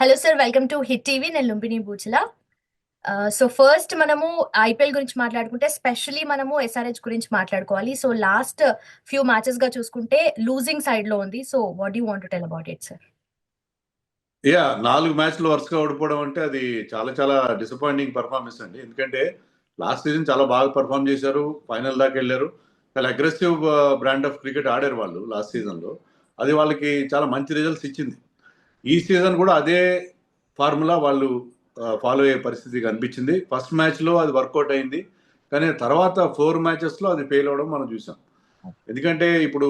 Hello sir welcome to hit TV నేను Lumbini Boochala so first మనము IPL గురించి మాట్లాడుకుంటే స్పెషలీ మనము ఎస్ఆర్హెచ్ గురించి మాట్లాడుకోవాలి. సో లాస్ట్ ఫ్యూ మ్యాచెస్గా చూసుకుంటే లూజింగ్ సైడ్లో ఉంది. So what you want tell about it sir yeah నాలుగు మ్యాచ్లు వరుసగా ఓడిపోవడం అంటే అది చాలా చాలా డిసప్పాయింటింగ్ పర్ఫార్మెన్స్ అండి. ఎందుకంటే లాస్ట్ సీజన్ చాలా బాగా పర్ఫామ్ చేశారు. ఫైనల్ దాకా వెళ్ళారు. చాలా అగ్రెసివ్ బ్రాండ్ ఆఫ్ క్రికెట్ ఆడారు వాళ్ళు లాస్ట్ సీజన్లో అది వాళ్ళకి చాలా మంచి రిజల్ట్స్ ఇచ్చింది. ఈ సీజన్ కూడా అదే ఫార్ములా వాళ్ళు ఫాలో అయ్యే పరిస్థితి కనిపించింది. ఫస్ట్ మ్యాచ్లో అది వర్కౌట్ అయింది. కానీ తర్వాత ఫోర్ మ్యాచెస్లో అది ఫెయిల్ అవ్వడం మనం చూసాం. ఎందుకంటే ఇప్పుడు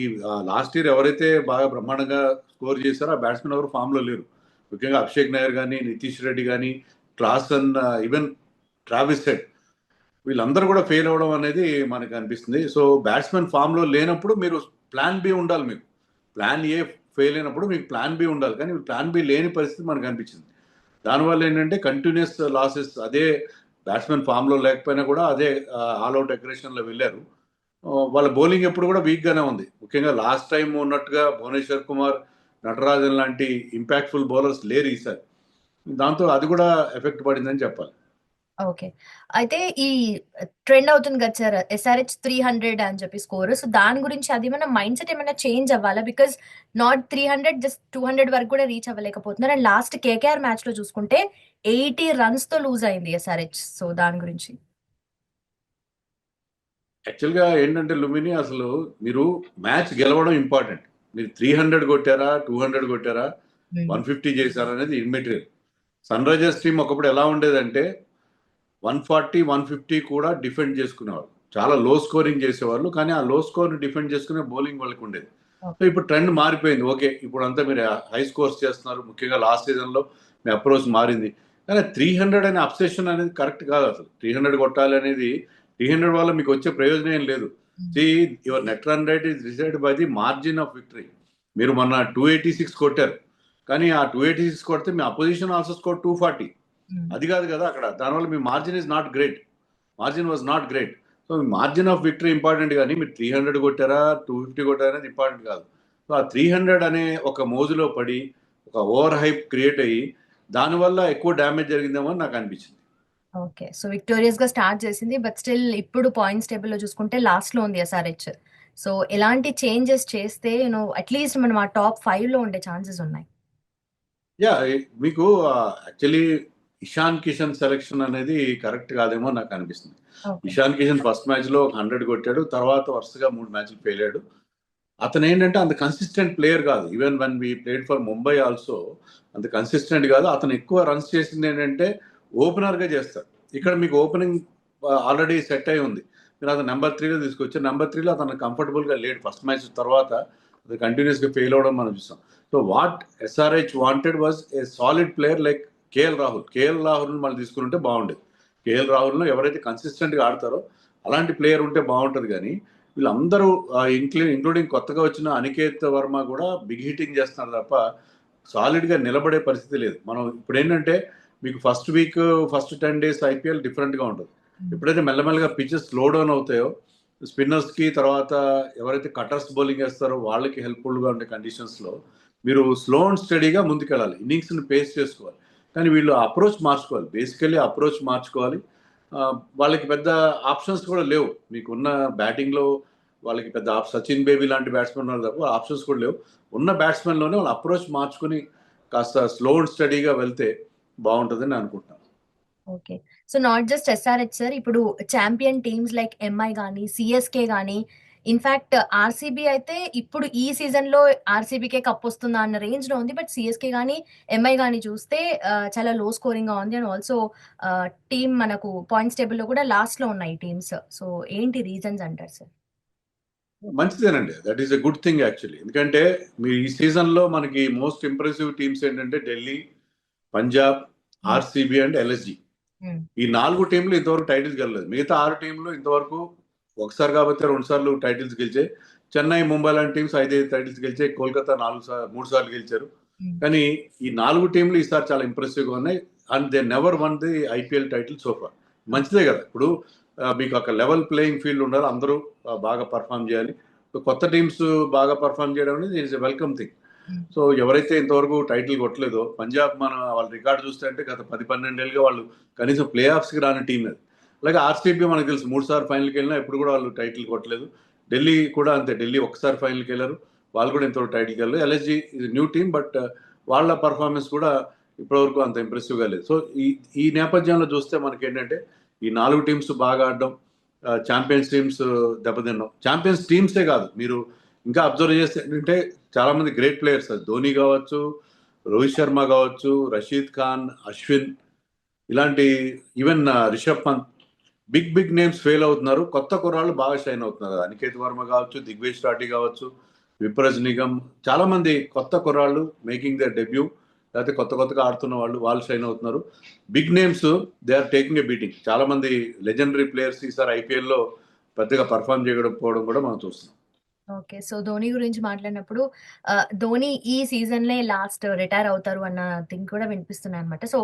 ఈ లాస్ట్ ఇయర్ ఎవరైతే బాగా బ్రహ్మాండంగా స్కోర్ చేశారో ఆ బ్యాట్స్మెన్ ఎవరు ఫామ్లో లేరు. ముఖ్యంగా అభిషేక్ నాయర్ కానీ నితీష్ రెడ్డి కానీ క్లాసన్ ఈవెన్ ట్రావిస్ హెడ్ వీళ్ళందరూ కూడా ఫెయిల్ అవ్వడం అనేది మనకు అనిపిస్తుంది. సో బ్యాట్స్మెన్ ఫామ్లో లేనప్పుడు మీరు ప్లాన్ బి ఉండాలి మీకు. ప్లాన్ ఏ ఫెయిల్ అయినప్పుడు మీకు ప్లాన్ బి ఉండాలి. కానీ ప్లాన్ బి లేని పరిస్థితి మనకు అనిపించింది. దానివల్ల ఏంటంటే కంటిన్యూస్ లాసెస్ అదే బ్యాట్స్మెన్ ఫామ్లో లేకపోయినా కూడా అదే ఆల్అవుట్ అగ్రెషన్లో వెళ్ళారు. వాళ్ళ బౌలింగ్ ఎప్పుడు కూడా వీక్గానే ఉంది. ముఖ్యంగా లాస్ట్ టైం ఉన్నట్టుగా భువనేశ్వర్ కుమార్ నటరాజన్ లాంటి ఇంపాక్ట్ఫుల్ బౌలర్స్ లేరు ఈసారి. దాంతో అది కూడా ఎఫెక్ట్ పడిందని చెప్పాలి. ఓకే. అయితే ఈ ట్రెండ్ అవుతుంది కదా సార్ ఎస్ఆర్హెచ్ త్రీ హండ్రెడ్ అని చెప్పి స్కోర్. సో దాని గురించి అది మన మైండ్ సెట్ ఏమైనా చేంజ్ అవ్వాలా? Because not three hundred just two hundred వరకు కూడా రీచ్ అవ్వలేకపోతున్నారు. అండ్ లాస్ట్ కేకేఆర్ మ్యాచ్లో చూసుకుంటే ఎయిటీ రన్స్తో లూజ్ అయింది ఎస్ఆర్హెచ్ సో దాని గురించి. యాక్చువల్గా ఏంటంటే లుమిని అసలు మీరు మ్యాచ్ గెలవడం ఇంపార్టెంట్. మీరు త్రీ హండ్రెడ్ కొట్టారా టూ హండ్రెడ్ కొట్టారా వన్ ఫిఫ్టీ చేశారా అనేది ఇన్మెటీరియల్ సన్ రైజర్స్ టీం ఒకప్పుడు ఎలా ఉండేదంటే వన్ ఫార్టీ వన్ ఫిఫ్టీ కూడా డిఫెండ్ చేసుకునేవాళ్ళు. చాలా లో స్కోరింగ్ చేసేవాళ్ళు కానీ ఆ లో స్కోర్ డిఫెండ్ చేసుకునే బౌలింగ్ వాళ్ళకి ఉండేది. సో ఇప్పుడు ట్రెండ్ మారిపోయింది. ఓకే ఇప్పుడు అంతా మీరు హై స్కోర్స్ చేస్తున్నారు. ముఖ్యంగా లాస్ట్ సీజన్లో మీ అప్రోచ్ మారింది. కానీ త్రీ హండ్రెడ్ అనే అబ్సెషన్ అనేది కరెక్ట్ కాదు అసలు. త్రీ హండ్రెడ్ కొట్టాలి అనేది త్రీ హండ్రెడ్ వల్ల మీకు వచ్చే ప్రయోజనం ఏం లేదు. See your net run rate is decide by the margin of victory మీరు మొన్న టూ ఎయిటీ సిక్స్ కొట్టారు. కానీ ఆ టూ ఎయిటీ సిక్స్ కొడితే మీ opposition also score two forty అది కాదు కదా అక్కడ. దానివల్ల మీ margin is not great margin was not great so me margin of victory important కానీ మీరు త్రీ హండ్రెడ్ కొట్టారా టూ ఫిఫ్టీ కొట్టారా అనేది ఇంపార్టెంట్ కాదు. సో ఆ త్రీ హండ్రెడ్ అనే ఒక మోజులో పడి ఒక ఓవర్ హైప్ క్రియేట్ అయ్యి దానివల్ల ఎక్కువ డ్యామేజ్ జరిగిందేమో నాకు అనిపించింది. ఓకే. సో విక్టోరియస్గా స్టార్ట్ చేసింది బట్ స్టిల్ ఇప్పుడు పాయింట్స్ టేబుల్లో చూసుకుంటే లాస్ట్లో ఉంది ఎస్ఆర్హెచ్ సో ఎలాంటి చేంజెస్ చేస్తే యూనో అట్లీస్ట్ మనం ఆ టాప్ ఫైవ్లో ఉండే ఛాన్సెస్ ఉన్నాయి. యా మీకు యాక్చువల్లీ ఇషాన్ కిషన్ సెలెక్షన్ అనేది కరెక్ట్ కాదేమో నాకు అనిపిస్తుంది. ఇషాన్ కిషన్ ఫస్ట్ మ్యాచ్లో హండ్రెడ్ కొట్టాడు తర్వాత వరుసగా మూడు మ్యాచ్లు అయ్యాడు అతను ఏంటంటే అంత కన్సిస్టెంట్ ప్లేయర్ కాదు. Even when we played for Mumbai also అంత కన్సిస్టెంట్ కాదు. అతను ఎక్కువ రన్స్ చేసింది ఏంటంటే ఓపెనర్గా చేస్తాడు ఇక్కడ మీకు ఓపెనింగ్ ఆల్రెడీ సెట్ అయి ఉంది. మీరు అతను నెంబర్ త్రీలో తీసుకొచ్చారు. నెంబర్ త్రీలో అతను కంఫర్టబుల్గా లేడు. ఫస్ట్ మ్యాచ్ తర్వాత అది కంటిన్యూస్గా ఫెయిల్ అవడం మనం చూసాం so what SRH wanted was a solid player like KL Rahul KL Rahul మళ్ళీ తీసుకుంటే బాగుండేది. కేఎల్ రాహుల్ను ఎవరైతే కన్సిస్టెంట్గా ఆడతారో అలాంటి ప్లేయర్ ఉంటే బాగుంటుంది కానీ వీళ్ళందరూ ఇంక్లూ ఇంక్లూడింగ్ కొత్తగా వచ్చిన అనికేత్ వర్మ కూడా బిగ్ హిట్టింగ్ చేస్తున్నారు తప్ప సాలిడ్గా నిలబడే పరిస్థితి లేదు. మనం ఇప్పుడు ఏంటంటే మీకు first week first ten days IPL డిఫరెంట్గా ఉంటుంది. ఎప్పుడైతే మెల్లమెల్లగా పిచెస్ స్లో డౌన్ అవుతాయో స్పిన్నర్స్కి తర్వాత ఎవరైతే కటర్స్ బౌలింగ్ వేస్తారో వాళ్ళకి హెల్ప్ఫుల్గా ఉండే కండిషన్స్లో మీరు స్లో అండ్ స్టడీగా ముందుకెళ్ళాలి. ఇన్నింగ్స్ని పేస్ చేసుకోవాలి. కానీ వీళ్ళు అప్రోచ్ మార్చుకోవాలి. బేసికల్లీ అప్రోచ్ మార్చుకోవాలి. వాళ్ళకి పెద్ద ఆప్షన్స్ కూడా లేవు. మీకున్న బ్యాటింగ్లో వాళ్ళకి పెద్ద సచిన్ బేబీ లాంటి బ్యాట్స్మెన్ తప్ప ఆప్షన్స్ కూడా లేవు. ఉన్న బ్యాట్స్మెన్లోనే వాళ్ళు అప్రోచ్ మార్చుకుని కాస్త స్లో అండ్ స్టడీగా వెళ్తే బాగుంటుందని అనుకుంటున్నాను. Okay. So not just SRH sir ఇప్పుడు ఛాంపియన్ టీమ్స్ లైక్ ఎంఐ కానీ సిఎస్కే కానీ ఇన్ఫాక్ట్ ఆర్సీబీ అయితే ఇప్పుడు ఈ సీజన్లో ఆర్సీబీకే కప్ వస్తుందా అన్న రేంజ్లో ఉంది బట్ సిఎస్కే కానీ ఎంఐ కానీ చూస్తే చాలా లో స్కోరింగ్గా ఉంది. అండ్ ఆల్సో టీమ్ మనకు పాయింట్స్ టేబుల్లో కూడా లాస్ట్లో ఉన్నాయి టీమ్స్ సో ఏంటి రీజన్స్ అంటారు sir మంచిదేనండి. That is a good thing actually ఎందుకంటే మీ ఈ సీజన్లో మనకి మోస్ట్ ఇంప్రెసివ్ టీమ్స్ ఏంటంటే Delhi Punjab RCB and LSG ఈ నాలుగు టీంలు ఇంతవరకు టైటిల్స్ గెలలేదు. మిగతా ఆరు టీంలు ఇంతవరకు ఒకసారి కాబట్టి రెండు సార్లు టైటిల్స్ గెలిచాయి. చెన్నై ముంబై లాంటి టీమ్స్ ఐదైదు టైటిల్స్ గెలిచాయి. కోల్కతా నాలుగు సార్లు మూడు సార్లు గెలిచారు. కానీ ఈ నాలుగు టీంలు ఈసారి చాలా ఇంప్రెసివ్గా ఉన్నాయి. And they never won the IPL title so far మంచిదే కదా. ఇప్పుడు మీకు ఒక లెవెల్ ప్లేయింగ్ ఫీల్డ్ ఉండాలి. అందరూ బాగా పర్ఫామ్ చేయాలి. కొత్త టీమ్స్ బాగా పర్ఫామ్ చేయడం అనేది it's welcome thing Hmm. So ఎవరైతే ఇంతవరకు టైటిల్ కొట్టలేదో పంజాబ్ మన వాళ్ళ రికార్డు చూస్తే అంటే గత పది పన్నెండేళ్ళుగా వాళ్ళు కనీసం ప్లే ఆఫ్స్కి రాని టీం అది. అలాగే ఆర్సీబీ మనకు తెలుసు మూడు సార్లు ఫైనల్కి వెళ్ళినా ఎప్పుడు కూడా వాళ్ళు టైటిల్ కొట్టలేదు. ఢిల్లీ కూడా అంతే ఢిల్లీ ఒకసారి ఫైనల్కి వెళ్ళారు. వాళ్ళు కూడా ఇంతవరకు టైటిల్కి వెళ్ళారు ఎల్ఎస్జీ ఇది న్యూ టీం బట్ వాళ్ళ పర్ఫార్మెన్స్ కూడా ఇప్పటివరకు అంత ఇంప్రెసివ్గా లేదు. సో ఈ ఈ నేపథ్యంలో చూస్తే మనకి ఏంటంటే ఈ నాలుగు టీమ్స్ బాగా ఆడడం ఛాంపియన్స్ టీమ్స్ దెబ్బతిన్నాం ఛాంపియన్స్ టీమ్సే కాదు మీరు ఇంకా అబ్జర్వ్ చేస్తే ఏంటంటే చాలామంది గ్రేట్ ప్లేయర్స్ ధోని కావచ్చు రోహిత్ శర్మ కావచ్చు రషీద్ ఖాన్ అశ్విన్ ఇలాంటి even uh, Rishabh Pant big big names fail అవుతున్నారు. కొత్త కుర్రాళ్ళు బాగా షైన్ అవుతున్నారు. అనికేత్ వర్మ కావచ్చు దిగ్వేష్ రాఠీ కావచ్చు విప్రజ్ నిగమ్. చాలా మంది కొత్త కుర్రాళ్ళు మేకింగ్ దర్ డెబ్యూ లేకపోతే కొత్త కొత్తగా ఆడుతున్న వాళ్ళు వాళ్ళు షైన్ అవుతున్నారు. Big names they are taking a beating చాలా మంది లెజెండరీ ప్లేయర్స్ ఈసారి ఐపీఎల్లో పెద్దగా పర్ఫామ్ చేయకపోవడం కూడా మనం చూస్తున్నాం. ఓకే. సో ధోని గురించి మాట్లాడినప్పుడు ధోని ఈ సీజన్లే లాస్ట్ రిటైర్ అవుతారు అన్న థింగ్ కూడా వినిపిస్తున్నాయి అనమాట so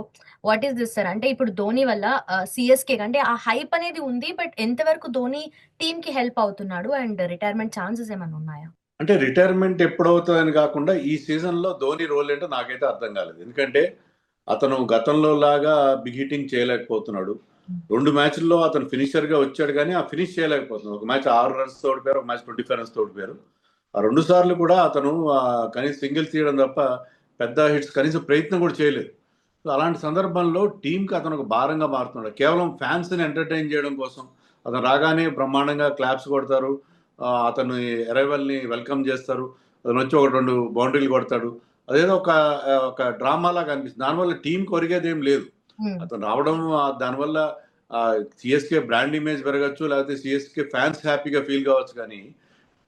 what is this sir? అంటే ఇప్పుడు ధోని వల్ల సిఎస్కే అంటే ఆ హైప్ అనేది ఉంది బట్ ఎంతవరకు ధోని టీమ్కి హెల్ప్ అవుతున్నాడు అండ్ రిటైర్మెంట్ ఛాన్సెస్ ఏమైనా ఉన్నాయా? అంటే రిటైర్మెంట్ ఎప్పుడవుతుందని కాకుండా ఈ సీజన్లో ధోని రోల్ ఏంటో నాకైతే అర్థం కాలేదు. ఎందుకంటే అతను గతంలో లాగా బిగ్ హిట్టింగ్ చేయలేకపోతున్నాడు. రెండు మ్యాచ్ల్లో అతను ఫినిషర్గా వచ్చాడు కానీ ఆ ఫినిష్ చేయలేకపోతున్నాడు. ఒక మ్యాచ్ ఆరు రన్స్ తోడిపోయారు ఒక మ్యాచ్ ట్వంటీ ఫైవ్ రన్స్ తోడిపోయారు ఆ రెండు సార్లు కూడా అతను కనీసం సింగిల్స్ తీయడం తప్ప పెద్ద హిట్స్ కనీసం ప్రయత్నం కూడా చేయలేదు. సో అలాంటి సందర్భంలో టీంకి అతను ఒక భారంగా మారుతున్నాడు. కేవలం ఫ్యాన్స్ని ఎంటర్టైన్ చేయడం కోసం అతను రాగానే బ్రహ్మాండంగా క్లాప్స్ కొడతారు. అతను ఎరైవల్ని వెల్కమ్ చేస్తారు. అతను వచ్చి ఒక రెండు బౌండరీలు కొడతాడు. అదేదో ఒక ఒక డ్రామా లాగా అనిపిస్తుంది. దానివల్ల టీం కొరిగేది ఏం లేదు. అతను రావడం దానివల్ల సిఎస్కే బ్రాండ్ ఇమేజ్ పెరగచ్చు లేకపోతే సిఎస్కే ఫ్యాన్స్ హ్యాపీగా ఫీల్ కావచ్చు కానీ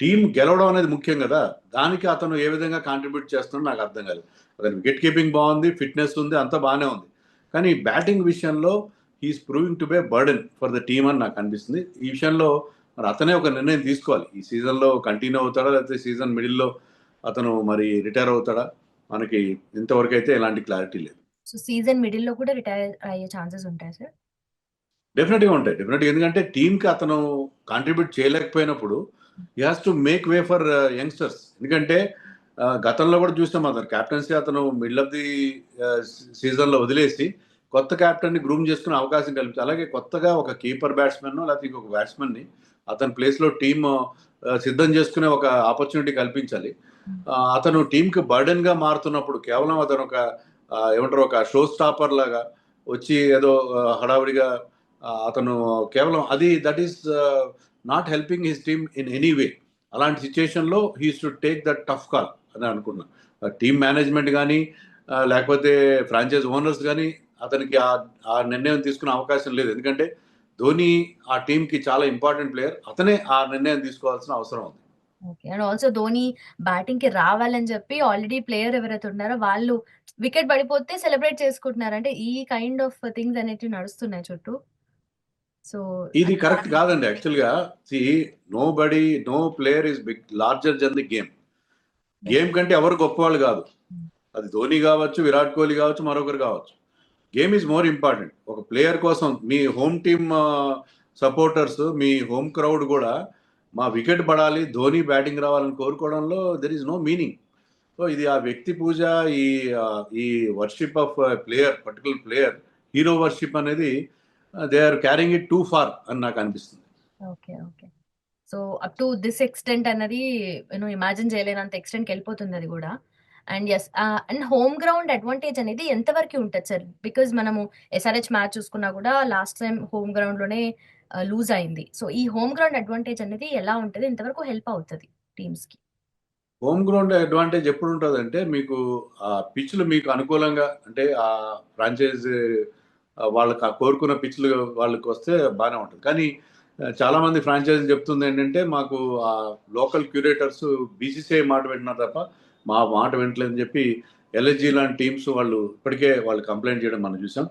టీం గెలవడం అనేది ముఖ్యం కదా. దానికి అతను ఏ విధంగా కాంట్రిబ్యూట్ చేస్తున్నాడో నాకు అర్థం కాలేదు. అతను వికెట్ కీపింగ్ బాగుంది ఫిట్నెస్ ఉంది అంతా బాగానే ఉంది. కానీ బ్యాటింగ్ విషయంలో he is proving to be burden for the team అని నాకు అనిపిస్తుంది. ఈ విషయంలో మరి అతనే ఒక నిర్ణయం తీసుకోవాలి. ఈ సీజన్లో కంటిన్యూ అవుతాడా లేకపోతే సీజన్ మిడిల్లో అతను మరి రిటైర్ అవుతాడా? మనకి ఇంతవరకు అయితే ఎలాంటి క్లారిటీ లేదు. సో సీజన్ మిడిల్లో కూడా రిటైర్ అయ్యే ఛాన్సెస్ ఉంటాయి సార్. డెఫినెట్గా ఉంటాయి. డెఫినెట్గా ఎందుకంటే టీమ్కి అతను కాంట్రిబ్యూట్ చేయలేకపోయినప్పుడు ఈ has to make way for youngsters ఎందుకంటే ఆ, గతంలో కూడా చూసాం అతను. కెప్టెన్సీ అతను మిడిల్ ఆఫ్ ది సీజన్లో వదిలేసి కొత్త కెప్టెన్ని గ్రూమ్ చేసుకునే అవకాశం కల్పించి అలాగే కొత్తగా ఒక కీపర్ బ్యాట్స్మెన్ లేకపోతే ఇంకొక బ్యాట్స్మెన్ని అతని ప్లేస్లో టీమ్ సిద్ధం చేసుకునే ఒక ఆపర్చునిటీ కల్పించాలి. ఆ, అతను టీమ్కి బర్డెన్గా మారుతున్నప్పుడు కేవలం అతను ఒక ఏమంటారు ఒక షో స్టాపర్ లాగా వచ్చి ఏదో హడావిడిగా హడావుడిగా అతను కేవలం అది that is not helping his team in any way అలాంటి సిచ్యుయేషన్లో he's to take that tough call అని అనుకున్నా. టీమ్ మేనేజ్మెంట్ కానీ లేకపోతే ఫ్రాంచైజ్ ఓనర్స్ కానీ అతనికి ఆ ఆ నిర్ణయం తీసుకునే అవకాశం లేదు. ఎందుకంటే ధోని ఆ టీంకి చాలా ఇంపార్టెంట్ ప్లేయర్ అతనే ఆ నిర్ణయం తీసుకోవాల్సిన అవసరం ఉంది. ఓకే అండ్ ఆల్సో ధోని బ్యాటింగ్కి రావాలని చెప్పి ఆల్రెడీ ప్లేయర్ ఎవరైతే ఉన్నారో వాళ్ళు వికెట్ పడిపోతే సెలబ్రేట్ చేసుకుంటున్నారు. అంటే ఈ కైండ్ ఆఫ్ థింగ్స్ అనేటివి నడుస్తున్నాయి చుట్టూ. సో ఇది కరెక్ట్ కాదండి. యాక్చువల్గా see nobody no player is big larger than the game game కంటే ఎవరు గొప్పవాళ్ళు కాదు. అది ధోని కావచ్చు విరాట్ కోహ్లీ కావచ్చు మరొకరు కావచ్చు. గేమ్ ఈజ్ మోర్ ఇంపార్టెంట్ ఒక ప్లేయర్ కోసం మీ హోమ్ టీమ్ సపోర్టర్స్ మీ హోమ్ క్రౌడ్ కూడా మా వికెట్ పడాలి ధోని బ్యాటింగ్ రావాలని కోరుకోవడంలో there is no meaning so ఇది ఆ వ్యక్తి పూజ ఈ ఈ worship of player particular player hero worship అనేది they are carrying it too far అని నాకు అనిపిస్తుంది. Okay okay. So up to this extent అన్నది నేను ఇమాజిన్ చేయలేనంత ఎక్స్టెంట్కి వెళ్ళిపోతుంది అది కూడా. And yes and home ground advantage అనేది ఎంతవరకు ఉంటుంది సార్ బికాజ్ మనము ఎస్ఆర్హెచ్ మ్యాచ్ చూసుకున్నా కూడా లాస్ట్ టైం హోమ్ గ్రౌండ్లోనే లూజ్ అయింది. సో ఈ హోమ్ గ్రౌండ్ అడ్వాంటేజ్ అనేది ఎలా ఉంటుంది? ఎంతవరకు హెల్ప్ అవుతుంది టీమ్స్కి. హోమ్ గ్రౌండ్ అడ్వాంటేజ్ ఎప్పుడు ఉంటుంది అంటే మీకు ఆ పిచ్లు మీకు అనుకూలంగా అంటే ఆ ఫ్రాంచైజ్ వాళ్ళకి ఆ కోరుకున్న పిచ్లు వాళ్ళకి వస్తే బాగానే ఉంటుంది. కానీ చాలా మంది ఫ్రాంచైజ్ చెప్తుంది ఏంటంటే మాకు ఆ లోకల్ క్యూరేటర్స్ బీసీసీఐ మాట వింటున్నారు తప్ప మా మాట వింటలేదని చెప్పి ఎల్ఎస్జీ లాంటి టీమ్స్ వాళ్ళు ఇప్పటికే వాళ్ళు కంప్లైంట్ చేయడం మనం చూసాం.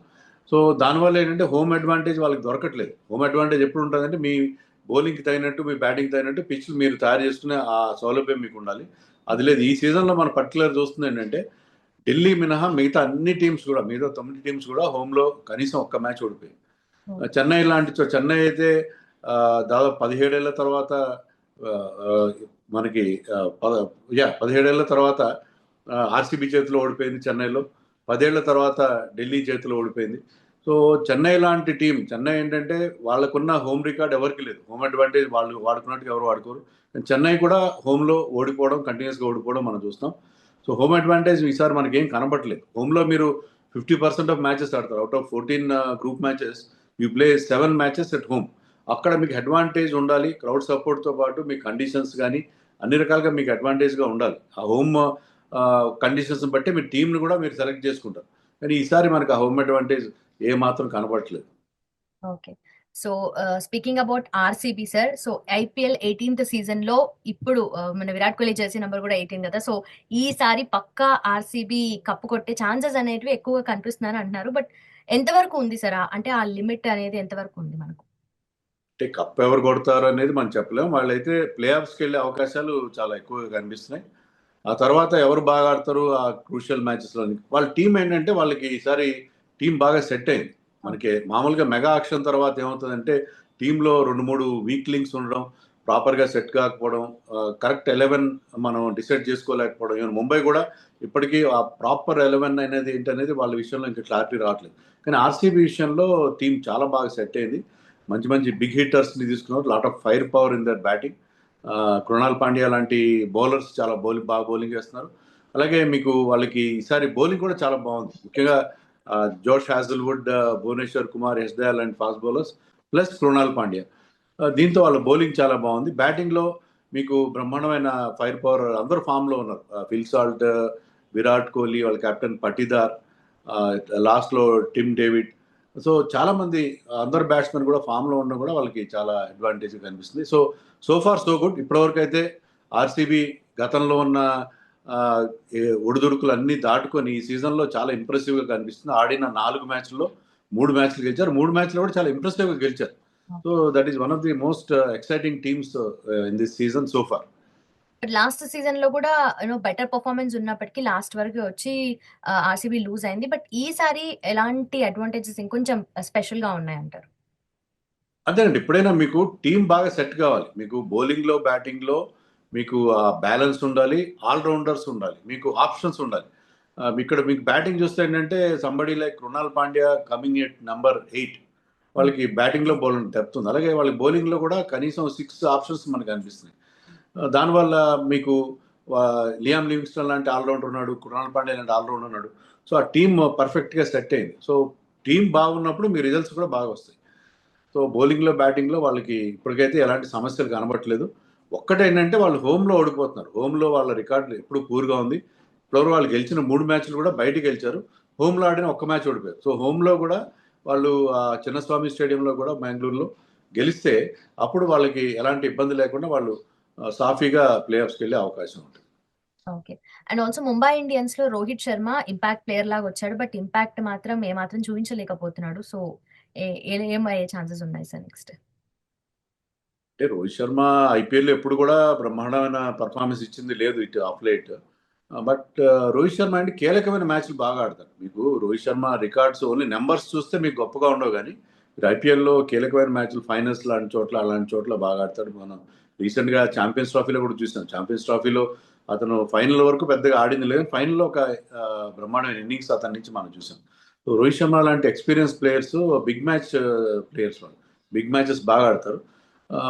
సో దానివల్ల ఏంటంటే హోమ్ అడ్వాంటేజ్ వాళ్ళకి దొరకట్లేదు. హోమ్ అడ్వాంటేజ్ ఎప్పుడు ఉంటుందంటే మీ బౌలింగ్కి తగినట్టు మీ బ్యాటింగ్ తగినట్టు పిచ్లు మీరు తయారు చేసుకునే ఆ సౌలభ్యం మీకు ఉండాలి. అది లేదు. ఈ సీజన్లో మన పర్టికులర్ చూస్తుంది ఏంటంటే ఢిల్లీ మినహా మిగతా అన్ని టీమ్స్ కూడా మిగతా తొమ్మిది టీమ్స్ కూడా హోమ్లో కనీసం ఒక్క మ్యాచ్ ఓడిపోయాయి. చెన్నై లాంటి చో- చెన్నై అయితే దాదాపు పదిహేడేళ్ళ తర్వాత మనకి యా పదిహేడేళ్ళ తర్వాత ఆర్సీబీ చేతిలో ఓడిపోయింది చెన్నైలో. పదేళ్ళ తర్వాత ఢిల్లీ చేతిలో ఓడిపోయింది. సో చెన్నై లాంటి టీం చెన్నై ఏంటంటే వాళ్ళకున్న హోమ్ రికార్డ్ ఎవరికి లేదు. హోమ్ అడ్వాంటేజ్ వాళ్ళు వాడుకున్నట్టుగా ఎవరు వాడుకోరు. చెన్నై కూడా హోమ్లో ఓడిపోవడం కంటిన్యూస్గా ఓడిపోవడం మనం చూస్తాం. సో హోమ్ అడ్వాంటేజ్ ఈసారి మనకి ఏం కనబడట్లేదు హోమ్లో మీరు ఫిఫ్టీ పర్సెంట్ ఆఫ్ మ్యాచెస్ ఆడతారు. Out of fourteen group matches you play seven matches at home. అక్కడ మీకు అడ్వాంటేజ్ ఉండాలి. క్రౌడ్ సపోర్ట్తో పాటు మీ కండిషన్స్ కానీ అన్ని రకాలుగా మీకు అడ్వాంటేజ్గా ఉండాలి. ఆ హోమ్ కండిషన్స్ బట్టి మీ టీంని కూడా మీరు సెలెక్ట్ చేసుకుంటారు. కానీ ఈసారి మనకు ఆ హోమ్ అడ్వాంటేజ్ ఏ మాత్రం కనబడట్లేదు. Okay. So speaking about RCB sir so IPL eighteenth సీజన్లో ఇప్పుడు మన విరాట్ కోహ్లీ జెర్సీ నెంబర్ కూడా ఎయిటీన్ కదా. సో ఈసారి పక్కా ఆర్సీబీ కప్పు కొట్టే ఛాన్సెస్ అనేటివి ఎక్కువగా కనిపిస్తున్నాయని అంటున్నారు. బట్ ఎంతవరకు ఉంది సార్ అంటే ఆ లిమిట్ అనేది ఎంతవరకు ఉంది మనకు? అంటే కప్ ఎవరు కొడతారు అనేది మనం చెప్పలేం వాళ్ళైతే ప్లే ఆఫ్స్కి వెళ్ళే అవకాశాలు చాలా ఎక్కువగా కనిపిస్తున్నాయి. ఆ తర్వాత ఎవరు బాగా ఆడతారు ఆ క్రూషియల్ మ్యాచెస్లో వాళ్ళ టీం ఏంటంటే వాళ్ళకి ఈసారి టీం బాగా సెట్ అయింది. మనకి మామూలుగా మెగా ఆక్షన్ తర్వాత ఏమవుతుందంటే టీంలో రెండు మూడు వీక్ లింక్స్ ఉండడం ప్రాపర్గా సెట్ కాకపోవడం కరెక్ట్ ఎలెవెన్ మనం డిసైడ్ చేసుకోలేకపోవడం. ఈవెన్ ముంబై కూడా ఇప్పటికీ ఆ ప్రాపర్ ఎలెవెన్ అనేది ఏంటనేది వాళ్ళ విషయంలో ఇంకా క్లారిటీ రావట్లేదు. కానీ ఆర్సీబీ విషయంలో టీం చాలా బాగా సెట్ అయింది. మంచి మంచి బిగ్ హిట్టర్స్ని తీసుకున్నారు. Lot of fire power in their batting. Krunal Pandya లాంటి బౌలర్స్ చాలా బౌలింగ్ బాగా బౌలింగ్ చేస్తున్నారు. అలాగే మీకు వాళ్ళకి ఈసారి బౌలింగ్ కూడా చాలా బాగుంది. ముఖ్యంగా Josh Hazlewood Bhuvneshwar Kumar Yash Dayal and fast bowlers plus Krunal Pandya. దీంతో వాళ్ళ బౌలింగ్ చాలా బాగుంది. బ్యాటింగ్లో మీకు బ్రహ్మాండమైన ఫైర్ పవర్ అందరూ ఫామ్లో ఉన్నారు. ఫిల్ సాల్ట్ విరాట్ కోహ్లీ వాళ్ళ కెప్టెన్ పటిదార్ లాస్ట్లో టిమ్ డేవిడ్ సో చాలా మంది అందరు బ్యాట్స్మెన్ కూడా ఫామ్లో ఉండడం కూడా వాళ్ళకి చాలా అడ్వాంటేజ్ కనిపిస్తుంది. So so far so good ఇప్పటివరకు అయితే ఆర్సీబీ గతంలో ఉన్న ఒడిదుడుకులు అన్ని దాటుకొని ఈ సీజన్లో చాలా ఇంప్రెసివ్గా కనిపిస్తుంది. ఆడిన నాలుగు మ్యాచ్ల్లో మూడు మ్యాచ్లు గెలిచారు. మూడు మ్యాచ్లు కూడా చాలా ఇంప్రెసివ్గా గెలిచారు. So that is one of the most exciting teams in this season so far last సీజన్లో కూడా యూనో బెటర్ పర్ఫార్మెన్స్ ఉన్నప్పటికీ లాస్ట్ వరకు వచ్చి ఆర్సీబీ లూజ్ అయింది. బట్ ఈసారి ఎలాంటి అడ్వాంటేజెస్ ఇంకొంచెం స్పెషల్గా ఉన్నాయంటారు? అంతేనండి ఎప్పుడైనా మీకు టీం బాగా సెట్ కావాలి. మీకు బౌలింగ్లో బ్యాటింగ్లో మీకు బ్యాలెన్స్ ఉండాలి ఆల్రౌండర్స్ ఉండాలి మీకు ఆప్షన్స్ ఉండాలి. ఇక్కడ మీకు బ్యాటింగ్ చూస్తే ఏంటంటే somebody like Krunal Pandya coming at number eight వాళ్ళకి బ్యాటింగ్లో బౌలింగ్ డెప్త్ అలాగే వాళ్ళకి బౌలింగ్లో కూడా కనీసం సిక్స్ ఆప్షన్స్ మనకు అనిపిస్తున్నాయి. దానివల్ల మీకు లియామ్ లివింగ్స్టన్ లాంటి ఆల్రౌండర్ ఉన్నాడు కృణాల్ పాండే లాంటి ఆల్రౌండర్ ఉన్నాడు. సో ఆ టీమ్ పర్ఫెక్ట్గా సెట్ అయింది. సో టీం బాగున్నప్పుడు మీ రిజల్ట్స్ కూడా బాగా వస్తాయి. సో బౌలింగ్లో బ్యాటింగ్లో వాళ్ళకి ఇప్పటికైతే ఎలాంటి సమస్యలు కనబట్టలేదు ఒక్కటేంటంటే వాళ్ళు హోమ్లో ఓడిపోతున్నారు. హోమ్లో వాళ్ళ రికార్డులు ఎప్పుడు పూర్గా ఉంది. ఇప్పుడు వాళ్ళు గెలిచిన మూడు మ్యాచ్లు కూడా బయటికి గెలిచారు. హోమ్లో ఆడిన ఒక్క మ్యాచ్ ఓడిపోయారు. సో హోమ్లో కూడా వాళ్ళు చిన్నస్వామి స్టేడియంలో కూడా బెంగళూరులో గెలిస్తే అప్పుడు వాళ్ళకి ఎలాంటి ఇబ్బంది లేకుండా వాళ్ళు సాఫీగా ప్లే ఆఫ్స్కి వెళ్ళే అవకాశం ఉంటుంది. ఓకే. అండ్ ఆల్సో ముంబై ఇండియన్స్లో రోహిత్ శర్మ ఇంపాక్ట్ ప్లేయర్ లాగా వచ్చాడు. బట్ ఇంపాక్ట్ మాత్రం ఏమాత్రం చూపించలేకపోతున్నాడు. సో ఏమయ్యే ఛాన్సెస్ ఉన్నాయి సార్ నెక్స్ట్? అంటే రోహిత్ శర్మ ఐపీఎల్ ఎప్పుడు కూడా బ్రహ్మాండమైన పర్ఫార్మెన్స్ ఇచ్చింది లేదు ఇటు of late. But Rohit Sharma అంటే కీలకమైన మ్యాచ్లు బాగా ఆడతారు. మీకు Rohit Sharma records only numbers చూస్తే మీకు గొప్పగా ఉండవు కానీ ఐపీఎల్లో కీలకమైన మ్యాచ్లు ఫైనల్స్ లాంటి చోట్ల అలాంటి చోట్ల బాగా ఆడతాడు. మనం రీసెంట్గా ఛాంపియన్స్ ట్రోఫీలో కూడా చూసాం. ఛాంపియన్స్ ట్రోఫీలో అతను ఫైనల్ వరకు పెద్దగా ఆడింది లేదు. ఫైనల్లో ఒక బ్రహ్మాండమైన ఇన్నింగ్స్ అతని నుంచి మనం చూసాం. సో రోహిత్ శర్మ లాంటి experience players big match players వాళ్ళు. బిగ్ మ్యాచెస్ బాగా ఆడతారు.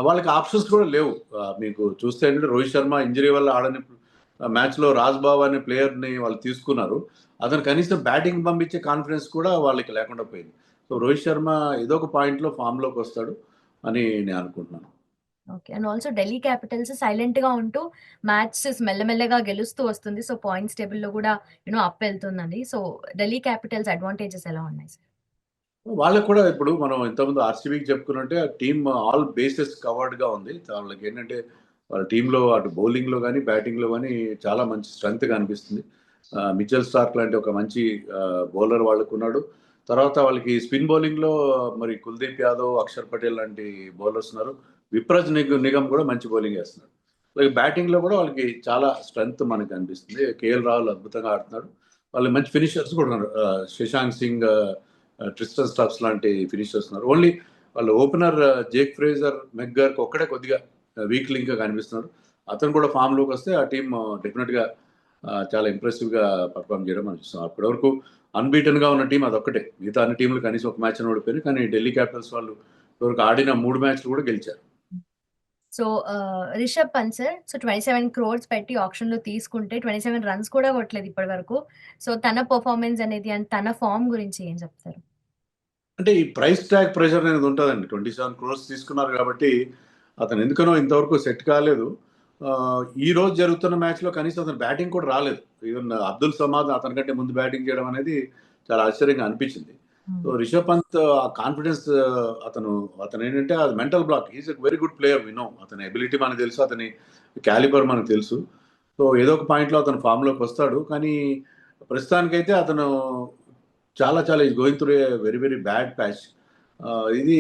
వాళ్ళకి ఆప్షన్స్ కూడా లేవు. మీకు చూస్తే ఏంటంటే రోహిత్ శర్మ ఇంజరీ వల్ల ఆడని మ్యాచ్లో రాజ్బాబు అనే ప్లేయర్ని వాళ్ళు తీసుకున్నారు. అతను కనీసం బ్యాటింగ్ పంపించే కాన్ఫిడెన్స్ కూడా వాళ్ళకి లేకుండా పోయింది. సో రోహిత్ శర్మ ఏదో ఒక పాయింట్లో ఫామ్లోకి వస్తాడు అని నేను అనుకుంటున్నాను. Okay and also Delhi capitals సైలెంట్గా ఉంటూ మ్యాచ్స్ మెల్లమెల్లగా గెలుస్తూ వస్తుంది. సో పాయింట్స్ టేబుల్లో కూడా యూనో అప్ వెళ్తుందండి. సో ఢిల్లీ క్యాపిటల్స్ అడ్వాంటేజెస్ ఎలా ఉన్నాయి సార్ వాళ్ళకి కూడా ఇప్పుడు మనం ఇంతకుముందు ఆర్సీబీకి చెప్పుకున్నట్టే టీమ్ ఆల్ బేసెస్ కవర్డ్గా ఉంది. వాళ్ళకి ఏంటంటే వాళ్ళ టీంలో అటు బౌలింగ్లో కానీ బ్యాటింగ్లో కానీ చాలా మంచి స్ట్రెంగ్త్ కనిపిస్తుంది మిచెల్ స్టార్క్ లాంటి ఒక మంచి బౌలర్ వాళ్ళకు ఉన్నాడు. తర్వాత వాళ్ళకి స్పిన్ బౌలింగ్లో మరి కుల్దీప్ యాదవ్ అక్షర్ పటేల్ లాంటి బౌలర్స్ ఉన్నారు. విప్రజ్ నిగమ్ నిగమ్ కూడా మంచి బౌలింగ్ వేస్తున్నాడు. అలాగే బ్యాటింగ్లో కూడా వాళ్ళకి చాలా స్ట్రెంగ్త్ మనకు అనిపిస్తుంది. కేఎల్ రాహుల్ అద్భుతంగా ఆడుతున్నాడు. వాళ్ళు మంచి ఫినిషర్స్ కూడా ఉన్నారు. శశాంక్ సింగ్ ట్రిస్టన్ స్టాప్స్ లాంటి ఫినిషర్స్ ఉన్నారు. ఓన్లీ వాళ్ళు ఓపెనర్ జేక్ ఫ్రేజర్ మెగ్గర్కి ఒక్కడే కొద్దిగా వీక్ లింక్గా కనిపిస్తున్నారు. అతను కూడా ఫామ్లోకి వస్తే ఆ టీం డెఫినెట్గా చాలా ఇంప్రెసివ్గా పర్ఫామ్ చేయడం మనం చూస్తాం అప్పటివరకు అన్బీటన్గా ఉన్న టీం అదొక్కటే. మిగతా అన్ని టీంలు కనీసం ఒక మ్యాచ్ ఓడిపోయారు కానీ ఢిల్లీ క్యాపిటల్స్ వాళ్ళు ఇప్పటివరకు ఆడిన మూడు మ్యాచ్లు కూడా గెలిచారు. So Rishabh Pant sir so twenty seven crores పెట్టి ఆప్షన్లో తీసుకుంటే ట్వంటీ సెవెన్ రన్స్ కూడా కొట్టలేదు ఇప్పటి వరకు. సో తన పర్ఫార్మెన్స్ అనేది అండ్ తన ఫామ్ గురించి ఏం చెప్తారు? అంటే ఈ ప్రైస్ ట్యాగ్ ప్రెషర్ అనేది ఉంటుందండి. ట్వంటీ సెవెన్ క్రోర్స్ తీసుకున్నారు కాబట్టి అతను ఎందుకనో ఇంతవరకు సెట్ కాలేదు. ఈ రోజు జరుగుతున్న మ్యాచ్లో కనీసం అతను బ్యాటింగ్ కూడా రాలేదు. ఈవెన్ అబ్దుల్ సమాద్ అతని కంటే ముందు బ్యాటింగ్ చేయడం అనేది చాలా ఆశ్చర్యంగా అనిపించింది. సో రిషబ్ పంత్ ఆ కాన్ఫిడెన్స్ అతను అతను ఏంటంటే అది mental block is a very good player we know అతని ఎబిలిటీ మనకు తెలుసు అతని క్యాలిబర్ మనకు తెలుసు. సో ఏదో ఒక పాయింట్లో అతను ఫామ్లోకి వస్తాడు. కానీ ప్రస్తుతానికైతే అతను చాలా చాలా is going through a very very bad patch ఇది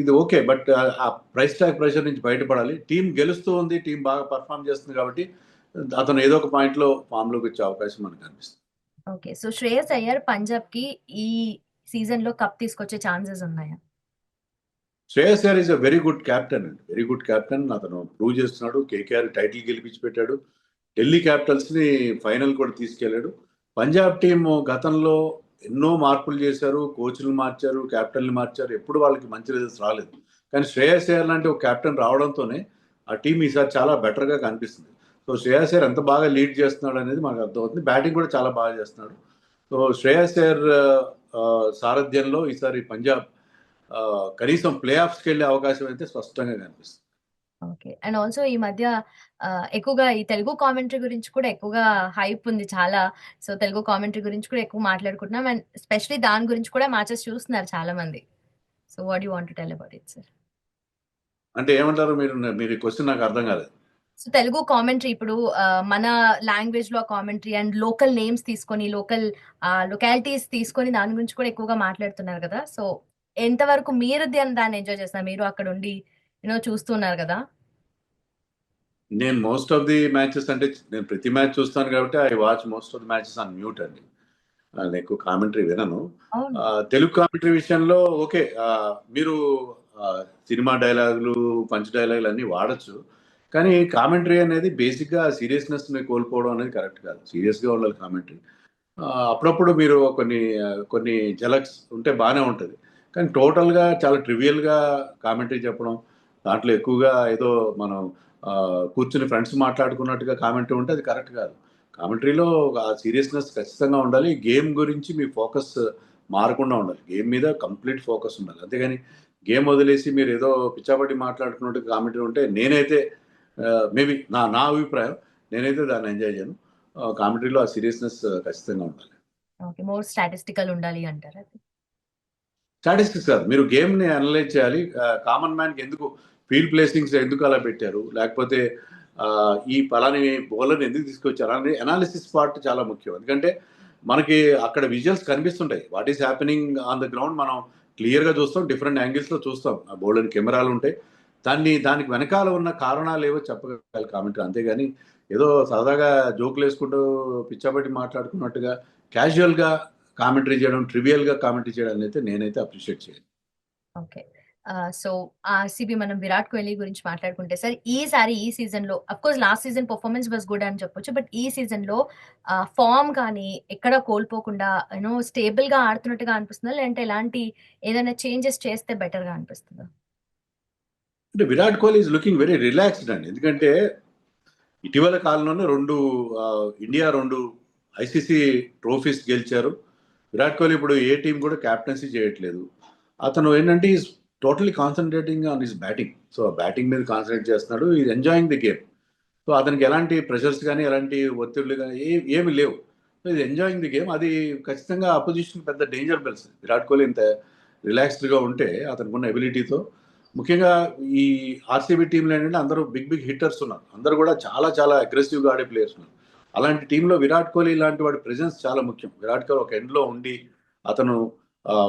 ఇది ఓకే బట్ ఆ ప్రైస్ ట్యాగ్ ప్రెషర్ నుంచి బయటపడాలి. టీం గెలుస్తూ ఉంది టీం బాగా పర్ఫామ్ చేస్తుంది కాబట్టి అతను ఏదో ఒక పాయింట్లో ఫామ్లోకి వచ్చే అవకాశం మనకు కనిపిస్తుంది. ఓకే సో శ్రేయస్ అయ్యర్ పంజాబ్కి ఈ సీజన్లో కప్ తీసుకొచ్చే ఛాన్సెస్ ఉన్నాయా? శ్రేయస్ గారు is a very good captain అండి. Very good captain. అతను ప్రూవ్ చేస్తున్నాడు. కేకేఆర్ టైటిల్ గెలిపించి పెట్టాడు. ఢిల్లీ క్యాపిటల్స్ని ఫైనల్ కూడా తీసుకెళ్ళాడు పంజాబ్ టీం గతంలో ఎన్నో మార్పులు చేశారు. కోచ్లు మార్చారు. క్యాప్టెన్లు మార్చారు. ఎప్పుడు వాళ్ళకి మంచి రిజల్ట్స్ రాలేదు. కానీ శ్రేయస్ అయ్యర్ లాంటి ఒక కెప్టెన్ రావడంతోనే ఆ టీం ఈసారి చాలా బెటర్గా కనిపిస్తుంది. సో శ్రేయస్ అయ్యర్ ఎంత బాగా లీడ్ చేస్తున్నాడు అనేది మనకు అర్థమవుతుంది. బ్యాటింగ్ కూడా చాలా బాగా చేస్తున్నాడు. సో శ్రేయస్ అయ్యర్ సారథ్యంలో ఈసారి పంజాబ్ కనీసం ప్లే ఆఫ్స్కి వెళ్ళే అవకాశం అయితే స్పష్టంగా కనిపిస్తుంది. ఓకే. అండ్ ఆల్సో ఈ మధ్య ఎక్కువగా ఈ తెలుగు కామెంటరీ గురించి కూడా ఎక్కువగా హైప్ ఉంది చాలా. సో తెలుగు కామెంటరీ గురించి కూడా ఎక్కువ మాట్లాడుకుంటున్నాం. అండ్ స్పెషలీ దాని గురించి కూడా మ్యాచెస్ చూస్తున్నారు చాలా మంది. So what you want tell about it sir? అంటే ఏమంటారు మీరు? మీరు క్వశ్చన్ నాకు అర్థం కాలేదు. సో తెలుగు కామెంటరీ ఇప్పుడు మన లాంగ్వేజ్లో కామెంటరీ అండ్ లోకల్ నేమ్స్ తీసుకొని లోకల్ లొకాలిటీస్ తీసుకొని దాని గురించి కూడా ఎక్కువగా మాట్లాడుతున్నారు కదా. సో ఎంతవరకు మీరు దాన్ని ఎంజాయ్ చేస్తున్నారు? మీరు అక్కడ ఉండి యూనో చూస్తున్నారు కదా? నేను మోస్ట్ ఆఫ్ ది మ్యాచెస్ అంటే నేను ప్రతి మ్యాచ్ చూస్తాను కాబట్టి I watch most of the matches on mute అండి. నేను ఎక్కువ కామెంటరీ వినను. తెలుగు కామెంటరీ విషయంలో ఓకే మీరు సినిమా డైలాగులు పంచ్ డైలాగులు అన్నీ వాడచ్చు. కానీ కామెంటరీ అనేది బేసిక్గా సీరియస్నెస్ కోల్పోవడం అనేది కరెక్ట్ కాదు. సీరియస్గా ఉండాలి కామెంటరీ అప్పుడప్పుడు మీరు కొన్ని కొన్ని జలక్స్ ఉంటే బాగానే ఉంటుంది. కానీ టోటల్గా చాలా ట్రివియల్గా కామెంటరీ చెప్పడం దాంట్లో ఎక్కువగా ఏదో మనం కూర్చుని ఫ్రెండ్స్ మాట్లాడుకున్నట్టుగా కామెంటరీ ఉంటే అది కరెక్ట్ కాదు. కామెంటరీలో ఆ సీరియస్నెస్ ఖచ్చితంగా ఉండాలి. గేమ్ గురించి మీ ఫోకస్ మారకుండా ఉండాలి. గేమ్ మీద కంప్లీట్ ఫోకస్ ఉండాలి. అంతేగాని గేమ్ వదిలేసి మీరు ఏదో పిచ్చాపట్టి మాట్లాడుకున్నట్టు కామెంటరీ ఉంటే నేనైతే మేబీ నా నా అభిప్రాయం. నేనైతే దాన్ని ఎంజాయ్ చేయను. కామెంటరీలో ఆ సీరియస్నెస్ ఖచ్చితంగా ఉండాలి. ఓకే. మోర్ స్టాటిస్టికల్ ఉండాలి అంటారు? స్టాటిస్టిక్స్ కాదు. మీరు గేమ్ని అనలైజ్ చేయాలి. కామన్ మ్యాన్కి ఎందుకు ఫీల్డ్ ప్లేసింగ్స్ ఎందుకు అలా పెట్టారు? లేకపోతే ఈ పలాని బౌలర్ని ఎందుకు తీసుకొచ్చారు? అనేది అనాలిసిస్ పార్ట్ చాలా ముఖ్యం. ఎందుకంటే మనకి అక్కడ విజువల్స్ కనిపిస్తుంటాయి. What is happening on the ground మనం క్లియర్గా చూస్తాం. డిఫరెంట్ యాంగిల్స్లో చూస్తాం. ఆ బౌలర్ కెమెరాలు ఉంటాయి. దాన్ని దానికి వెనకాల ఉన్న కారణాలు ఏవో చెప్పగలి కామెంట్ అంతేగాని ఏదో సరదాగా జోకులు వేసుకుంటూ పిచ్చాపట్టి మాట్లాడుకున్నట్టుగా క్యాజువల్గా కామెంటరీ చేయడం ట్రివియల్గా కామెంటరీ చేయడం అయితే నేనైతే అప్రిషియేట్ చేయను. ఓకే. సో ఆర్సీబీ మనం విరాట్ కోహ్లీ గురించి మాట్లాడుకుంటే సార్ ఈసారి ఈ సీజన్లో of course last season performance was good అని చెప్పొచ్చు బట్ ఈ సీజన్లో ఫామ్ కానీ ఎక్కడ కోల్పోకుండా యూనో స్టేబుల్గా ఆడుతున్నట్టుగా అనిపిస్తుందా? లేదంటే ఎలాంటి ఏదైనా చేంజెస్ చేస్తే బెటర్గా అనిపిస్తుందా? అంటే Virat Kohli is looking very relaxed అండి. ఎందుకంటే ఇటీవల కాలంలోనే రెండు ఇండియా రెండు ఐసీసీ ట్రోఫీస్ గెలిచారు. విరాట్ కోహ్లీ ఇప్పుడు ఏ టీం కూడా క్యాప్టెన్సీ చేయట్లేదు. అతను ఏంటంటే is totally concentrating on his batting so batting మీద కాన్సన్ట్రేట్ చేస్తున్నాడు. Is enjoying the game so అతనికి ఎలాంటి ప్రెషర్స్ కానీ ఎలాంటి ఒత్తిడులు కానీ ఏ ఏమి లేవు. సో ఇది ఎంజాయింగ్ ది గేమ్ అది ఖచ్చితంగా అపోజిషన్ పెద్ద డేంజర్ బెల్స్ విరాట్ కోహ్లీ ఇంత రిలాక్స్డ్గా ఉంటే అతనికి ఉన్న ఎబిలిటీతో ముఖ్యంగా ఈ ఆర్సీబీ టీంలో ఏంటంటే అందరూ బిగ్ బిగ్ హిట్టర్స్ ఉన్నారు. అందరూ కూడా చాలా చాలా అగ్రెసివ్గా ఆడే ప్లేయర్స్ ఉన్నారు. అలాంటి టీంలో విరాట్ కోహ్లీ లాంటి వాడి ప్రెజెన్స్ చాలా ముఖ్యం. విరాట్ కోహ్లీ ఒక ఎండ్లో ఉండి అతను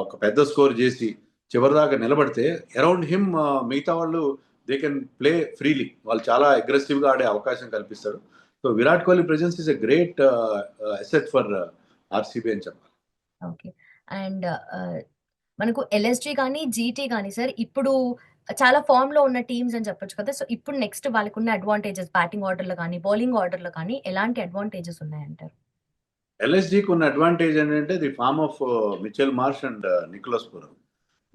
ఒక పెద్ద స్కోర్ చేసి చివరిదాకా నిలబడితే అరౌండ్ హిమ్ మిగతా వాళ్ళు దే కెన్ ప్లే ఫ్రీలీ వాళ్ళు చాలా అగ్రెసివ్గా ఆడే అవకాశం కల్పిస్తారు. So Virat Kohli presence is a great asset for RCB అని చెప్పాలి. ఓకే. అండ్ మనకు ఎల్ఎస్జీ కానీ జీటీ కానీ సార్ ఇప్పుడు చాలా ఫార్మ్లో ఉన్న టీమ్స్ అని చెప్పొచ్చు కదా. సో ఇప్పుడు నెక్స్ట్ వాళ్ళకి ఉన్న అడ్వాంటేజెస్ బ్యాటింగ్ ఆర్డర్లో కానీ బౌలింగ్ ఆర్డర్లో కానీ ఎలాంటి అడ్వాంటేజెస్ ఉన్నాయంటారు? ఎల్ఎస్జికి ఉన్న అడ్వాంటేజ్ ఏంటంటే the form of Mitchell Marsh and Nicholas Pooran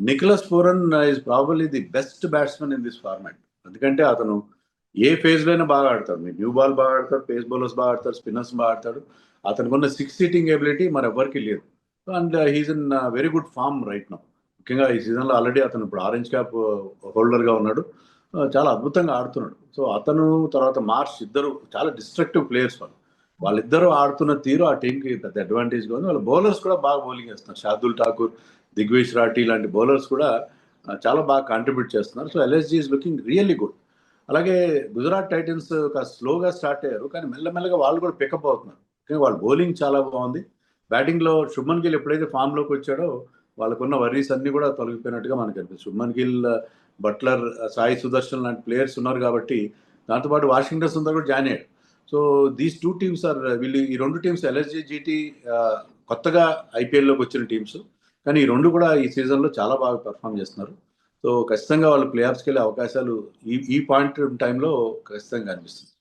Nicholas Pooran is probably the best batsmen in this format ఎందుకంటే అతను ఏ ఫేజ్లోనే బాగా ఆడతాడు. మీ న్యూ బాల్ బాగా ఆడతాడు పేస్ బౌలర్స్ బాగా ఆడతాడు స్పిన్నర్స్ బాగా ఆడతాడు. అతనికి ఉన్న సిక్స్ సీటింగ్ ఎబిలిటీ మరి ఎవరికి లేదు. And he's in very good form right now ముఖ్యంగా ఈ సీజన్లో ఆల్రెడీ అతను ఇప్పుడు ఆరెంజ్ క్యాప్ హోల్డర్గా ఉన్నాడు. చాలా అద్భుతంగా ఆడుతున్నాడు. సో అతను తర్వాత మార్చ్ ఇద్దరు చాలా డిస్ట్రక్టివ్ ప్లేయర్స్ వాళ్ళు. వాళ్ళిద్దరూ ఆడుతున్న తీరు ఆ టీంకి పెద్ద అడ్వాంటేజ్గా ఉంది. వాళ్ళ బౌలర్స్ కూడా బాగా బౌలింగ్ చేస్తున్నారు షార్దుల్ ఠాకూర్ దిగ్వేష్ రాఠీ లాంటి బౌలర్స్ కూడా చాలా బాగా కాంట్రిబ్యూట్ చేస్తున్నారు. So LSG is looking really good అలాగే గుజరాత్ టైటన్స్ ఒక స్లోగా స్టార్ట్ అయ్యారు. కానీ మెల్లమెల్లగా వాళ్ళు కూడా పికప్ అవుతున్నారు. కానీ వాళ్ళ బౌలింగ్ చాలా బాగుంది. బ్యాటింగ్లో శుభ్మన్ గిల్ ఎప్పుడైతే ఫామ్లోకి వచ్చాడో వాళ్ళకున్న వర్రీస్ అన్ని కూడా తొలగిపోయినట్టుగా మనకు అనిపిస్తుంది. శుభ్మన్ గిల్ బట్లర్ సాయి సుదర్శన్ లాంటి ప్లేయర్స్ ఉన్నారు కాబట్టి దాంతోపాటు వాషింగ్టన్ సుందర్ కూడా జాయిన్ అయ్యాడు. So these two teams are వీళ్ళు ఈ రెండు టీమ్స్ ఎల్ఎస్జీ జీటీ కొత్తగా ఐపీఎల్లోకి వచ్చిన టీమ్స్ కానీ ఈ రెండు కూడా ఈ సీజన్లో చాలా బాగా పెర్ఫామ్ చేస్తున్నారు. సో ఖచ్చితంగా వాళ్ళు ప్లే ఆఫ్స్కి వెళ్ళే అవకాశాలు ఈ ఈ పాయింట్ టైంలో ఖచ్చితంగా అనిపిస్తుంది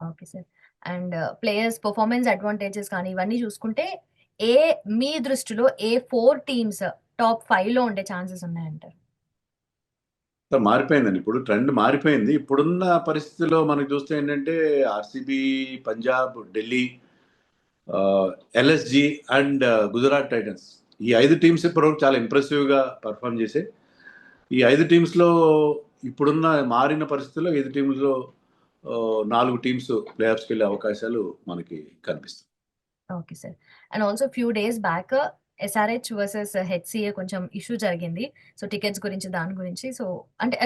okay sir and players performance advantages కానీ ఇవన్నీ చూసుకుంటే ఏ మీ దృష్టిలో ఏ ఫోర్ టీమ్స్ టాప్ ఫైవ్లో ఉండే ఛాన్సెస్ ఉన్నాయంటారు? మారిపోయిందండి. ఇప్పుడు ట్రెండ్ మారిపోయింది. ఇప్పుడున్న పరిస్థితిలో మనకు చూస్తే ఏంటంటే RCB Punjab Delhi LSG and Gujarat Titans. ఈ ఐదు టీమ్స్ ఇప్పటివరకు చాలా ఇంప్రెసివ్గా పర్ఫామ్ చేసే. ఈ ఐదు టీమ్స్లో ఇప్పుడున్న మారిన పరిస్థితుల్లో ఐదు టీమ్స్లో నాలుగు టీమ్స్ ప్లేఆఫ్స్కి వెళ్ళే అవకాశాలు మనకి కనిపిస్తాయి okay sir and also few days back SRH versus HCA కొంచెం ఇష్యూ జరిగింది. సో టికెట్స్ గురించి దాని గురించి. సో అంటే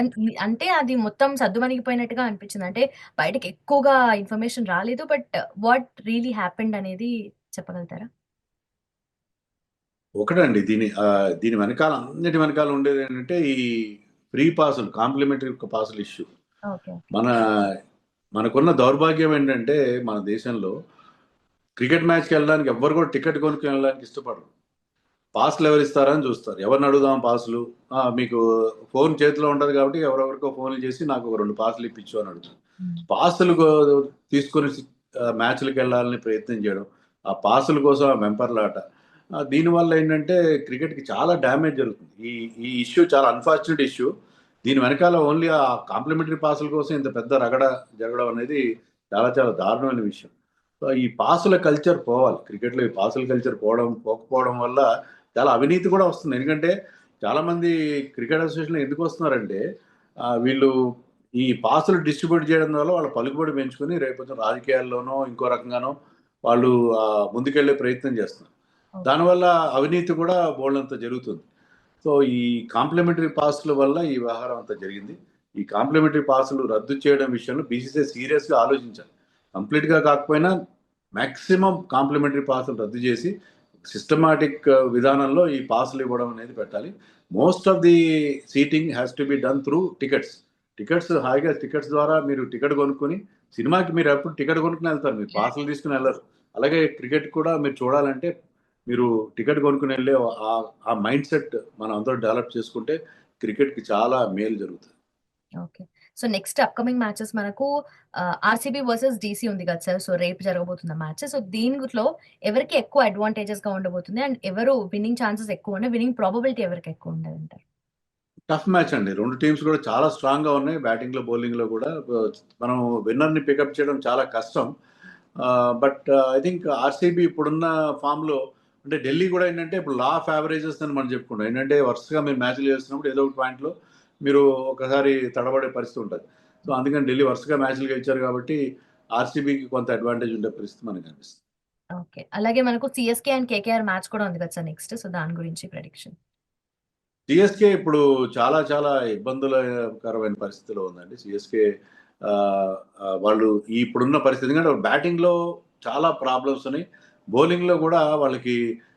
అంటే అది మొత్తం సర్దుమణిగిపోయినట్టుగా అనిపించింది. అంటే బయటకి ఎక్కువగా ఇన్ఫర్మేషన్ రాలేదు. బట్ వాట్ రియలీ హ్యాపెండ్ అనేది చెప్పగలుగుతారా? ఒకటండి. దీని దీని వెనకాల అన్నిటి వెనకాల ఉండేది ఏంటంటే ఈ ఫ్రీ పాసులు కాంప్లిమెంటరీ పాసులు ఇష్యూ మన మనకున్న దౌర్భాగ్యం ఏంటంటే మన దేశంలో క్రికెట్ మ్యాచ్కి వెళ్ళడానికి ఎవ్వరు కూడా టికెట్ కొనుక్కొని వెళ్ళడానికి ఇష్టపడరు. పాసులు ఎవరు ఇస్తారని చూస్తారు. ఎవరిని అడుగుదాం పాసులు? మీకు ఫోన్ చేతిలో ఉంటుంది కాబట్టి ఎవరెవరికో ఫోన్లు చేసి నాకు ఒక రెండు పాసులు ఇప్పించు అని అడుగుతారు. పాసులు తీసుకొని మ్యాచ్లకు వెళ్ళాలని ప్రయత్నం చేయడం ఆ పాసుల కోసం ఆ వెంపర్లాట ఆ, దీనివల్ల ఏంటంటే క్రికెట్కి చాలా డ్యామేజ్ జరుగుతుంది. ఈ ఈ ఇష్యూ చాలా అన్ఫార్చునేట్ ఇష్యూ. దీని వెనకాల ఓన్లీ ఆ కాంప్లిమెంటరీ పాసుల కోసం ఇంత పెద్ద రగడ జరగడం అనేది చాలా చాలా దారుణమైన విషయం. సో ఈ పాసుల కల్చర్ పోవాలి. క్రికెట్లో ఈ పాసుల కల్చర్ పోవడం పోకపోవడం వల్ల చాలా అవినీతి కూడా వస్తుంది. ఎందుకంటే చాలామంది క్రికెట్ అసోసియేషన్లో ఎందుకు వస్తున్నారంటే వీళ్ళు ఈ పాసులు డిస్ట్రిబ్యూట్ చేయడం వల్ల వాళ్ళ పలుకుబడి పెంచుకొని రేపు రాజకీయాల్లోనో ఇంకో రకంగానో వాళ్ళు ముందుకెళ్ళే ప్రయత్నం చేస్తున్నారు. దానివల్ల అవినీతి కూడా బోల్డంత జరుగుతుంది. సో ఈ కాంప్లిమెంటరీ పాసుల వల్ల ఈ వ్యవహారం అంతా జరిగింది. ఈ కాంప్లిమెంటరీ పాసులు రద్దు చేయడం విషయంలో బీసీసీ సీరియస్గా ఆలోచించాలి. కంప్లీట్గా కాకపోయినా మ్యాక్సిమం కాంప్లిమెంటరీ పాసులు రద్దు చేసి సిస్టమాటిక్ విధానంలో ఈ పాసులు ఇవ్వడం అనేది పెట్టాలి. Most of the seating has to be done through tickets tickets హాయిగా టికెట్స్ ద్వారా మీరు టికెట్ కొనుక్కొని సినిమాకి మీరు ఎప్పుడు టికెట్ కొనుక్కుని వెళ్తారు. మీరు పాసులు తీసుకుని వెళ్ళరు. అలాగే క్రికెట్ కూడా మీరు చూడాలంటే మీరు టికెట్ కొనుక్కుని వెళ్ళే ఆ- ఆ మైండ్ సెట్ మనం అందరూ డెవలప్ చేసుకుంటే క్రికెట్కి చాలా మేలు జరుగుతుంది. Okay. So next upcoming matches మనకు ఆర్సీబీ వర్సెస్ డీసీ ఉంది కదా సార్. సో రేపు జరగబోతున్న మ్యాచ్ సో దీనిలో ఎవరికి ఎక్కువ అడ్వాంటేజెస్గా ఉండబోతుంది? అండ్ ఎవరు విన్నింగ్ ఛాన్సెస్ ఎక్కువ ఉన్నాయి విన్నింగ్ ప్రాబబిలిటీ ఎవరికి ఎక్కువ ఉండదు అంటారు టఫ్ మ్యాచ్ అండి. రెండు టీమ్స్ కూడా చాలా స్ట్రాంగ్గా ఉన్నాయి. బ్యాటింగ్లో బౌలింగ్లో కూడా. మనం విన్నర్ని పికప్ చేయడం చాలా కష్టం. బట్ ఐ థింక్ ఆర్సీబీ ఇప్పుడున్న ఫామ్లో అంటే ఢిల్లీ కూడా ఏంటంటే ఇప్పుడు లా ఆఫ్ యావరేజెస్ అని మనం చెప్పుకుంటాం ఏంటంటే వరుసగా మీరు మ్యాచ్లు చేస్తున్నప్పుడు ఏదో ఒక పాయింట్లో మీరు ఒకసారి తడబడే పరిస్థితి ఉంటుంది. సో అందుకని ఢిల్లీ వరుసగా మ్యాచ్లు గెలిచారు కాబట్టి ఆర్సీబీకి కొంత అడ్వాంటేజ్ ఉండే పరిస్థితి మనకు కనిపిస్తుంది ఓకే. అలాగే మనకు సిఎస్కే అండ్ కేకేఆర్ మ్యాచ్ కూడా ఉంది కదా నెక్స్ట్? సో దాని గురించి ప్రెడిక్షన్ సిఎస్కే ఇప్పుడు చాలా చాలా ఇబ్బందులకరమైన పరిస్థితిలో ఉందండి. సిఎస్కే వాళ్ళు ఈ ఇప్పుడున్న పరిస్థితి. ఎందుకంటే బ్యాటింగ్లో చాలా ప్రాబ్లమ్స్ ఉన్నాయి. బౌలింగ్లో కూడా వాళ్ళకి